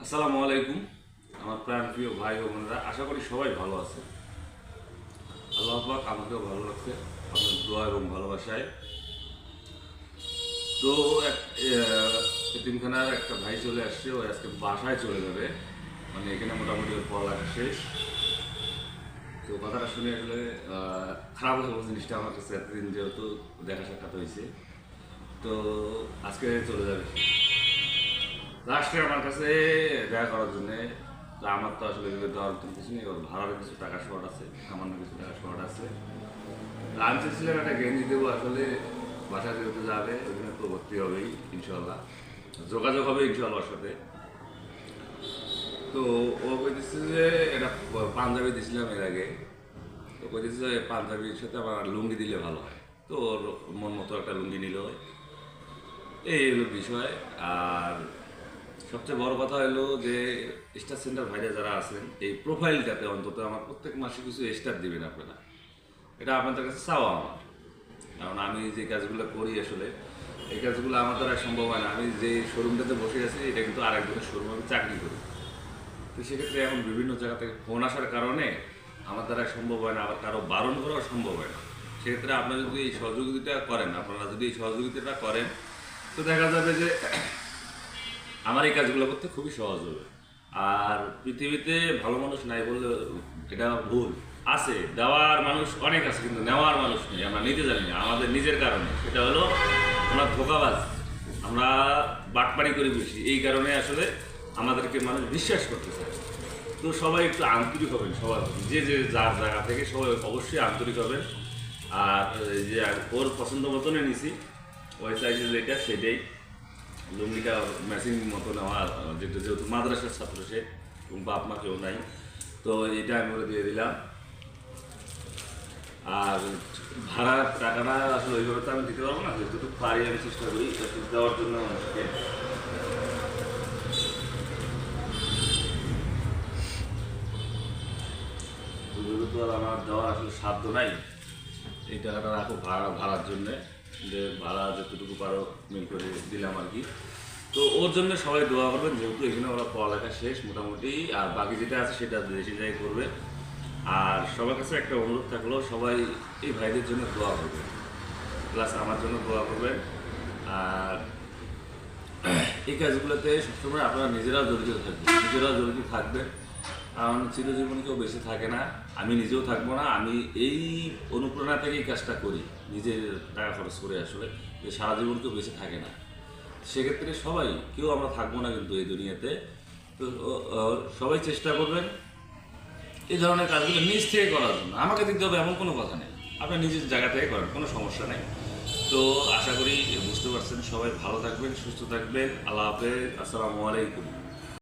আসসালামু আলাইকুম, আমার প্রাণ প্রিয় ভাই ও বোনেরা, আশা করি সবাই ভালো আছে আল্লাহ পাক আমাকেও ভালো রাখছে আপনার দোয়া এবং ভালোবাসায়। তো এক- একটা ভাই চলে আসছে, ও আজকে বাসায় চলে যাবে। মানে এখানে মোটামুটি ওর পড়ালেখা শেষ। তো কথাটা শুনে আসলে খারাপ লাগল জিনিসটা আমার কাছে এতদিন যেহেতু দেখা সাক্ষাৎ হয়েছে। তো আজকে চলে যাবে। লাস্টে আমার কাছে দেখা করার জন্য আমার তো আসলে দেওয়ার মতন কিছু নেই ওর ভাড়ার কিছু টাকা শর্ট আছে, সামান্য কিছু টাকা শর্ট আছে। আমি চেয়েছিলাম একটা গেঞ্জি দেবো আসলে বাসা যেহেতু যাবে ওইখানে তো ভর্তি হবেই ইনশাল্লাহ যোগাযোগ হবে ইনশাল্লাহ সাথে। তো ও কইতেছে যে, এটা পাঞ্জাবি দিছিলাম এর আগে। তো কইতেছে যে, পাঞ্জাবির সাথে আমার লুঙ্গি দিলে ভালো হয়। তো ওর মন মতো একটা লুঙ্গি নিল। এই বিষয়। আর সবচেয়ে বড় কথা হলো যে স্টার সেন্টার ভাইরা যারা আছেন, এই প্রোফাইলটাতে অন্তত আমার প্রত্যেক মাসে কিছু স্টার দিবেন আপনারা। এটা আপনাদের কাছে চাওয়া আমার। কারণ আমি যে কাজগুলো করি আসলে, এই কাজগুলো আমার দ্বারা সম্ভব হয় না। আমি যে শোরুমটাতে বসে আছি, এটা কিন্তু আরেকজনের শোরুমে আমি চাকরি করি। তো সেক্ষেত্রে এখন বিভিন্ন জায়গা থেকে ফোন আসার কারণে আমার দ্বারা সম্ভব হয় না, আবার কারও বারণ করাও সম্ভব হয় না। সেক্ষেত্রে আপনারা যদি এই সহযোগিতা করেন, আপনারা যদি এই সহযোগিতাটা করেন, তো দেখা যাবে যে আমার এই কাজগুলো করতে খুবই সহজ হবে। আর পৃথিবীতে ভালো মানুষ নাই বললে এটা ভুল। আছে, দেওয়ার মানুষ অনেক আছে, কিন্তু নেওয়ার মানুষ নেই, আমরা নিতে জানি না। আমাদের নিজের কারণে। সেটা হলো আমরা ধোকাবাজ, আমরা বাটপাড়ি করি বেশি এই কারণে আসলে আমাদেরকে মানুষ বিশ্বাস করতে চায়। তো সবাই একটু আন্তরিক হবেন সবার যে যে যার জায়গা থেকে সবাই অবশ্যই আন্তরিক হবেন। আর যে ওর পছন্দ মতনই নিছি। ওই সাইজের যেটা, সেটাই। লুঙ্গিটা ম্যাচিং মতো নেওয়া যেটা যেহেতু মাদ্রাসার ছাত্র সে এবং বাপ মা কেউ নাই, তো এটা আমি ওরে দিয়ে দিলাম। আর ভাড়ার টাকাটা আসলে ওইভাবে তো আমি দিতে পারব না যেহেতু পারি আমি চেষ্টা করি দেওয়ার জন্য মানুষকে। তো আমার দেওয়ার আসলে সাধ্য নাই, এই টাকাটা রাখো ভাড়া, ভাড়ার জন্যে। যে ভাড়া যতটুকু পারো মিল করে দিলাম আর কি। তো ওর জন্য সবাই দোয়া করবেন, যেহেতু এখানে ওরা পড়ালেখা শেষ মোটামুটি, আর বাকি যেটা আছে সেটা যাই করবে। আর সবার কাছে একটা অনুরোধ থাকল, সবাই এই ভাইদের জন্য দোয়া করবেন। প্লাস আমার জন্য দোয়া করবেন। আর এই কাজগুলোতে সবসময় আপনারা নিজেরাও জড়িত থাকবেন, নিজেরাও জড়িত থাকবেন। কারণ চিরজীবন কেউ বেশি থাকে না, আমি নিজেও থাকব না, আমি এই অনুপ্রেরণা থেকেই কাজটা করি, নিজের টাকা খরচ করে আসলে, যে সারা জীবন কেউ বেঁচে থাকে না। সেক্ষেত্রে সবাই, কেউ আমরা থাকব না কিন্তু এই দুনিয়াতে, তো সবাই চেষ্টা করবেন এই ধরনের কাজগুলো নিজ থেকে করার জন্য। আমাকে দিতে হবে এমন কোনো কথা নেই। আপনি নিজের জায়গা থেকে করেন, কোনো সমস্যা নেই। তো, আশা করি বুঝতে পারছেন, সবাই ভালো থাকবেন, সুস্থ থাকবেন। আল্লাহ হাফেজ, আসসালামু আলাইকুম।